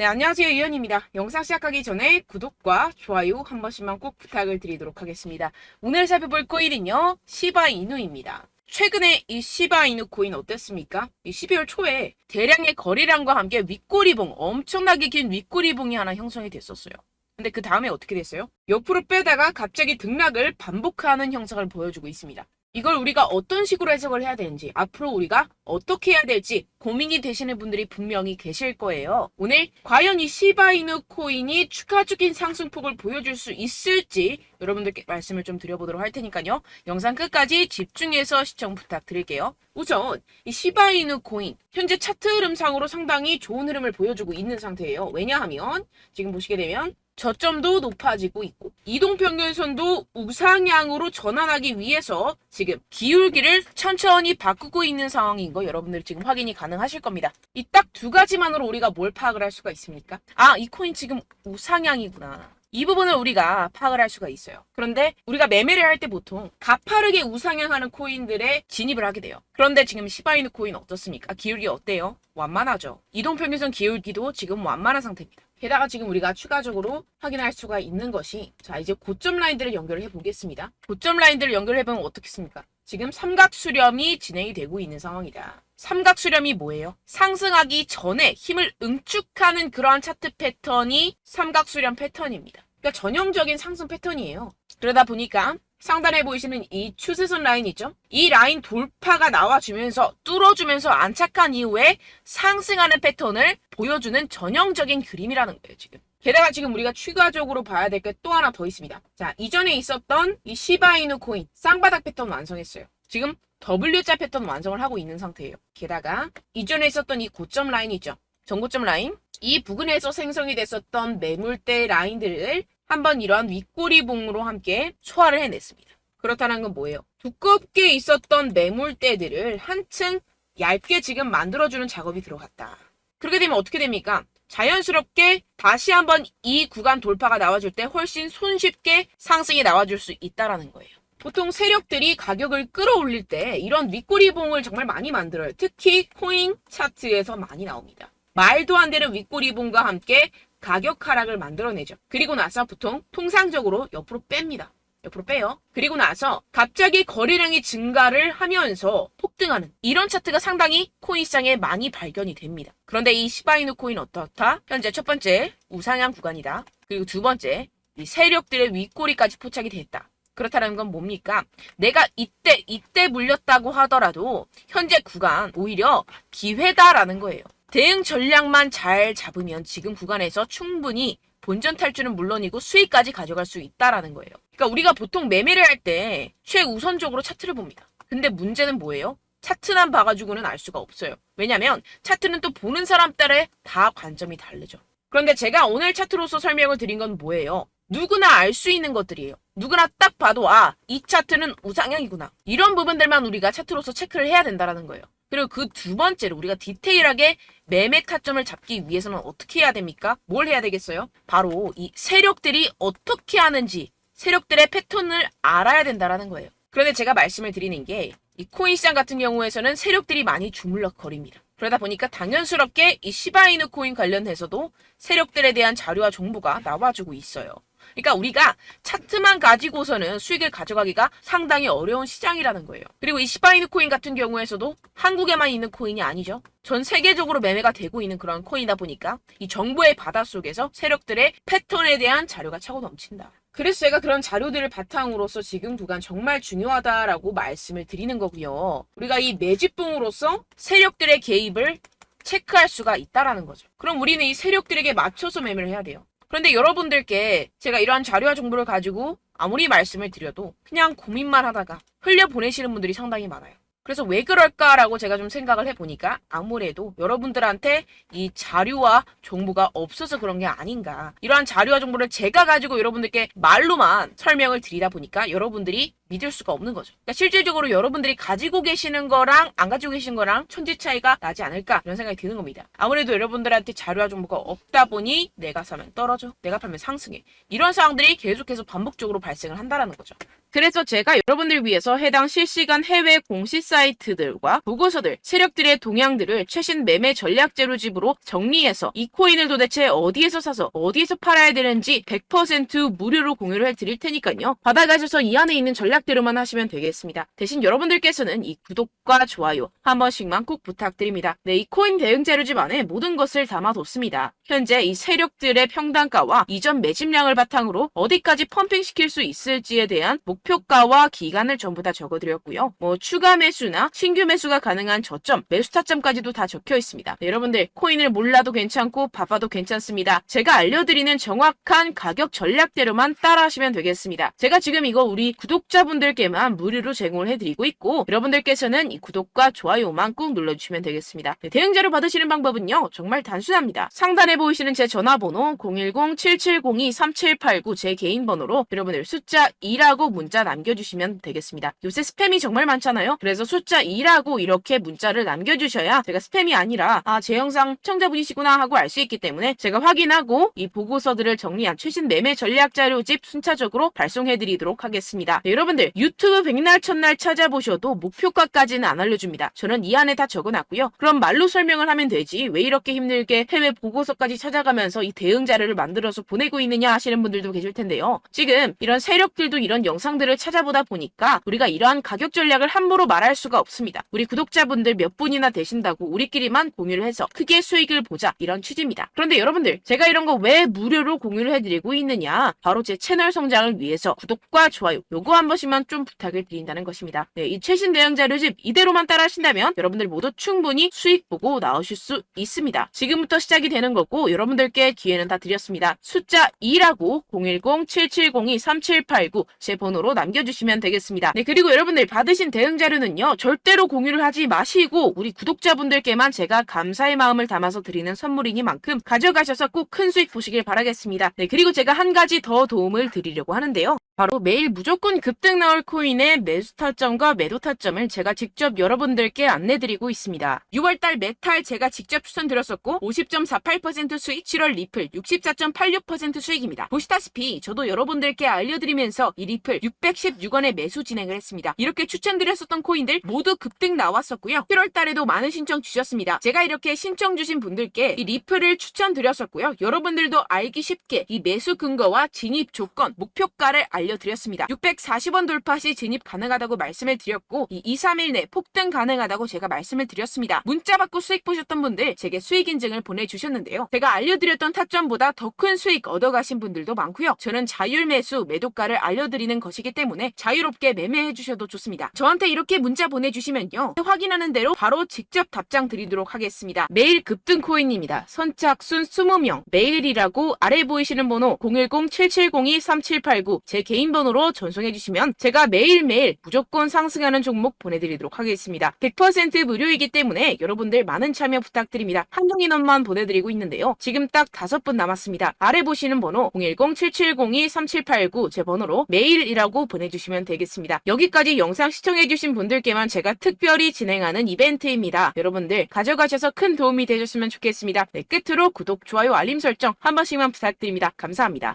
네, 안녕하세요. 유현입니다. 영상 시작하기 전에 구독과 좋아요 한 번씩만 꼭 부탁을 드리도록 하겠습니다. 오늘 살펴볼 코인은요, 시바이누입니다. 최근에 이 시바이누 코인 어땠습니까? 이 12월 초에 대량의 거래량과 함께 윗꼬리봉, 엄청나게 긴 윗꼬리봉이 하나 형성이 됐었어요. 근데 그 다음에 어떻게 됐어요? 옆으로 빼다가 갑자기 등락을 반복하는 형상을 보여주고 있습니다. 이걸 우리가 어떤 식으로 해석을 해야 되는지, 앞으로 우리가 어떻게 해야 될지 고민이 되시는 분들이 분명히 계실 거예요. 오늘 과연 이 시바이누 코인이 추가적인 상승폭을 보여줄 수 있을지 여러분들께 말씀을 좀 드려보도록 할 테니까요. 영상 끝까지 집중해서 시청 부탁드릴게요. 우선 이 시바이누 코인 현재 차트 흐름상으로 상당히 좋은 흐름을 보여주고 있는 상태예요. 왜냐하면 지금 보시게 되면 저점도 높아지고 있고 이동평균선도 우상향으로 전환하기 위해서 지금 기울기를 천천히 바꾸고 있는 상황인 거 여러분들 지금 확인이 가능하실 겁니다. 이 딱 두 가지만으로 우리가 뭘 파악을 할 수가 있습니까? 아, 이 코인 지금 우상향이구나. 이 부분을 우리가 파악을 할 수가 있어요. 그런데 우리가 매매를 할 때 보통 가파르게 우상향하는 코인들에 진입을 하게 돼요. 그런데 지금 시바이누 코인 어떻습니까? 기울기 어때요? 완만하죠. 이동평균선 기울기도 지금 완만한 상태입니다. 게다가 지금 우리가 추가적으로 확인할 수가 있는 것이 자 이제 고점 라인들을 연결을 해 보겠습니다. 고점 라인들을 연결해 보면 어떻겠습니까? 지금 삼각 수렴이 진행이 되고 있는 상황이다. 삼각 수렴이 뭐예요? 상승하기 전에 힘을 응축하는 그러한 차트 패턴이 삼각 수렴 패턴입니다. 그러니까 전형적인 상승 패턴이에요. 그러다 보니까 상단에 보이시는 이 추세선 라인 있죠? 이 라인 돌파가 나와주면서 뚫어주면서 안착한 이후에 상승하는 패턴을 보여주는 전형적인 그림이라는 거예요, 지금. 게다가 지금 우리가 추가적으로 봐야 될 게 또 하나 더 있습니다. 자, 이전에 있었던 이 시바이누 코인 쌍바닥 패턴 완성했어요. 지금 W자 패턴 완성을 하고 있는 상태예요. 게다가 이전에 있었던 이 고점 라인 있죠? 전고점 라인 이 부근에서 생성이 됐었던 매물대 라인들을 한번 이러한 윗꼬리 봉으로 함께 소화를 해냈습니다. 그렇다는 건 뭐예요? 두껍게 있었던 매물대들을 한층 얇게 지금 만들어주는 작업이 들어갔다. 그렇게 되면 어떻게 됩니까? 자연스럽게 다시 한번 이 구간 돌파가 나와줄 때 훨씬 손쉽게 상승이 나와줄 수 있다라는 거예요. 보통 세력들이 가격을 끌어올릴 때 이런 윗꼬리봉을 정말 많이 만들어요. 특히 코인 차트에서 많이 나옵니다. 말도 안 되는 윗꼬리봉과 함께 가격 하락을 만들어내죠. 그리고 나서 보통 통상적으로 옆으로 뺍니다. 옆으로 빼요. 그리고 나서 갑자기 거래량이 증가를 하면서 폭등하는 이런 차트가 상당히 코인 시장에 많이 발견이 됩니다. 그런데 이 시바이누 코인 어떻다? 현재 첫 번째 우상향 구간이다. 그리고 두 번째 이 세력들의 윗꼬리까지 포착이 됐다. 그렇다는 건 뭡니까? 내가 이때 이때 물렸다고 하더라도 현재 구간 오히려 기회다라는 거예요. 대응 전략만 잘 잡으면 지금 구간에서 충분히 본전 탈출은 물론이고 수익까지 가져갈 수 있다라는 거예요. 그러니까 우리가 보통 매매를 할 때 최우선적으로 차트를 봅니다. 근데 문제는 뭐예요? 차트만 봐가지고는 알 수가 없어요. 왜냐면 차트는 또 보는 사람 따라 다 관점이 다르죠. 그런데 제가 오늘 차트로서 설명을 드린 건 뭐예요? 누구나 알 수 있는 것들이에요. 누구나 딱 봐도 아, 이 차트는 우상향이구나. 이런 부분들만 우리가 차트로서 체크를 해야 된다라는 거예요. 그리고 그 두 번째로 우리가 디테일하게 매매 타점을 잡기 위해서는 어떻게 해야 됩니까? 뭘 해야 되겠어요? 바로 이 세력들이 어떻게 하는지 세력들의 패턴을 알아야 된다라는 거예요. 그런데 제가 말씀을 드리는 게 이 코인 시장 같은 경우에서는 세력들이 많이 주물럭거립니다. 그러다 보니까 당연스럽게 이 시바이누 코인 관련해서도 세력들에 대한 자료와 정보가 나와주고 있어요. 그러니까 우리가 차트만 가지고서는 수익을 가져가기가 상당히 어려운 시장이라는 거예요. 그리고 이 시바이누 코인 같은 경우에서도 한국에만 있는 코인이 아니죠. 전 세계적으로 매매가 되고 있는 그런 코인이다 보니까 이 정보의 바다 속에서 세력들의 패턴에 대한 자료가 차고 넘친다. 그래서 제가 그런 자료들을 바탕으로서 지금 구간 정말 중요하다라고 말씀을 드리는 거고요. 우리가 이 매집봉으로서 세력들의 개입을 체크할 수가 있다라는 거죠. 그럼 우리는 이 세력들에게 맞춰서 매매를 해야 돼요. 그런데 여러분들께 제가 이러한 자료와 정보를 가지고 아무리 말씀을 드려도 그냥 고민만 하다가 흘려 보내시는 분들이 상당히 많아요. 그래서 왜 그럴까라고 제가 좀 생각을 해보니까 아무래도 여러분들한테 이 자료와 정보가 없어서 그런 게 아닌가. 이러한 자료와 정보를 제가 가지고 여러분들께 말로만 설명을 드리다 보니까 여러분들이 믿을 수가 없는 거죠. 그러니까 실질적으로 여러분들이 가지고 계시는 거랑 안 가지고 계신 거랑 천지 차이가 나지 않을까 이런 생각이 드는 겁니다. 아무래도 여러분들한테 자료와 정보가 없다 보니 내가 사면 떨어져, 내가 팔면 상승해 이런 상황들이 계속해서 반복적으로 발생을 한다라는 거죠. 그래서 제가 여러분들 위해서 해당 실시간 해외 공시 사이트들과 보고서들, 세력들의 동향들을 최신 매매 전략 재료집으로 정리해서 이 코인을 도대체 어디에서 사서 어디에서 팔아야 되는지 100% 무료로 공유를 해드릴 테니까요. 받아가셔서 이 안에 있는 전략 대로만 하시면 되겠습니다. 대신 여러분들께서는 이 구독과 좋아요 한 번씩만 꼭 부탁드립니다. 네, 이 코인 대응 재료집 안에 모든 것을 담아뒀습니다. 현재 이 세력들의 평단가와 이전 매집량을 바탕으로 어디까지 펌핑시킬 수 있을지에 대한 목표가와 기간을 전부 다 적어드렸고요. 뭐 추가 매수나 신규 매수가 가능한 저점, 매수 타점까지도 다 적혀 있습니다. 네, 여러분들 코인을 몰라도 괜찮고 바빠도 괜찮습니다. 제가 알려드리는 정확한 가격 전략대로만 따라하시면 되겠습니다. 제가 지금 이거 우리 구독자분 들께만 무료로 제공을 해드리고 있고 여러분들께서는 이 구독과 좋아요만 꾹 눌러주시면 되겠습니다. 네, 대응 자료 받으시는 방법은요 정말 단순합니다. 상단에 보이시는 제 전화번호 010-7702-3789 제 개인 번호로 여러분들 숫자 2라고 문자 남겨주시면 되겠습니다. 요새 스팸이 정말 많잖아요. 그래서 숫자 2라고 이렇게 문자를 남겨주셔야 제가 스팸이 아니라 아 제 영상 시청자분이시구나 하고 알 수 있기 때문에 제가 확인하고 이 보고서들을 정리한 최신 매매 전략 자료집 순차적으로 발송해드리도록 하겠습니다. 네, 여러분들 유튜브 백날 첫날 찾아보셔도 목표가까지는 안 알려줍니다. 저는 이 안에 다 적어놨고요. 그럼 말로 설명을 하면 되지 왜 이렇게 힘들게 해외 보고서까지 찾아가면서 이 대응 자료를 만들어서 보내고 있느냐 하시는 분들도 계실 텐데요. 지금 이런 세력들도 이런 영상들을 찾아보다 보니까 우리가 이러한 가격 전략을 함부로 말할 수가 없습니다. 우리 구독자분들 몇 분이나 되신다고 우리끼리만 공유를 해서 크게 수익을 보자 이런 취지입니다. 그런데 여러분들 제가 이런 거 왜 무료로 공유를 해드리고 있느냐 바로 제 채널 성장을 위해서 구독과 좋아요 요거 한 번씩 만 좀 부탁을 드린다는 것입니다. 네, 이 최신 대응 자료집 이대로만 따라하신다면 여러분들 모두 충분히 수익 보고 나오실 수 있습니다. 지금부터 시작이 되는 거고 여러분들께 기회는 다 드렸습니다. 숫자 2라고 010-7702-3789 제 번호로 남겨주시면 되겠습니다. 네, 그리고 여러분들 받으신 대응 자료는요 절대로 공유를 하지 마시고 우리 구독자분들께만 제가 감사의 마음을 담아서 드리는 선물이니만큼 가져가셔서 꼭 큰 수익 보시길 바라겠습니다. 네, 그리고 제가 한 가지 더 도움을 드리려고 하는데요. 바로 매일 무조건 급등 나올 코인의 매수 타점과 매도 타점을 제가 직접 여러분들께 안내드리고 있습니다. 6월달 메탈 제가 직접 추천드렸었고 50.48% 수익, 7월 리플 64.86% 수익입니다. 보시다시피 저도 여러분들께 알려드리면서 이 리플 616원에 매수 진행을 했습니다. 이렇게 추천드렸었던 코인들 모두 급등 나왔었고요. 7월달에도 많은 신청 주셨습니다. 제가 이렇게 신청 주신 분들께 이 리플을 추천드렸었고요. 여러분들도 알기 쉽게 이 매수 근거와 진입 조건, 목표가를 알려드렸습니다. 640원 돌파 시 진입 가능하다고 말씀을 드렸고 이 2, 3일 내 폭등 가능하다고 제가 말씀을 드렸습니다. 문자 받고 수익 보셨던 분들 제게 수익 인증을 보내주셨는데요. 제가 알려드렸던 타점보다 더 큰 수익 얻어가신 분들도 많고요. 저는 자율 매수, 매도가를 알려드리는 것이기 때문에 자유롭게 매매해 주셔도 좋습니다. 저한테 이렇게 문자 보내주시면요. 확인하는 대로 바로 직접 답장 드리도록 하겠습니다. 매일 급등 코인입니다. 선착순 20명, 매일이라고 아래 보이시는 번호 010-7702-3789제 개인 번호로 전송해 주시면 제가 매일매일 무조건 상승하는 종목 보내드리도록 하겠습니다. 100% 무료이기 때문에 여러분들 많은 참여 부탁드립니다. 한정 인원만 보내드리고 있는데요. 지금 딱 다섯 분 남았습니다. 아래 보시는 번호 010-7702-3789 제 번호로 메일이라고 보내주시면 되겠습니다. 여기까지 영상 시청해주신 분들께만 제가 특별히 진행하는 이벤트입니다. 여러분들 가져가셔서 큰 도움이 되셨으면 좋겠습니다. 네, 끝으로 구독, 좋아요, 알림 설정 한 번씩만 부탁드립니다. 감사합니다.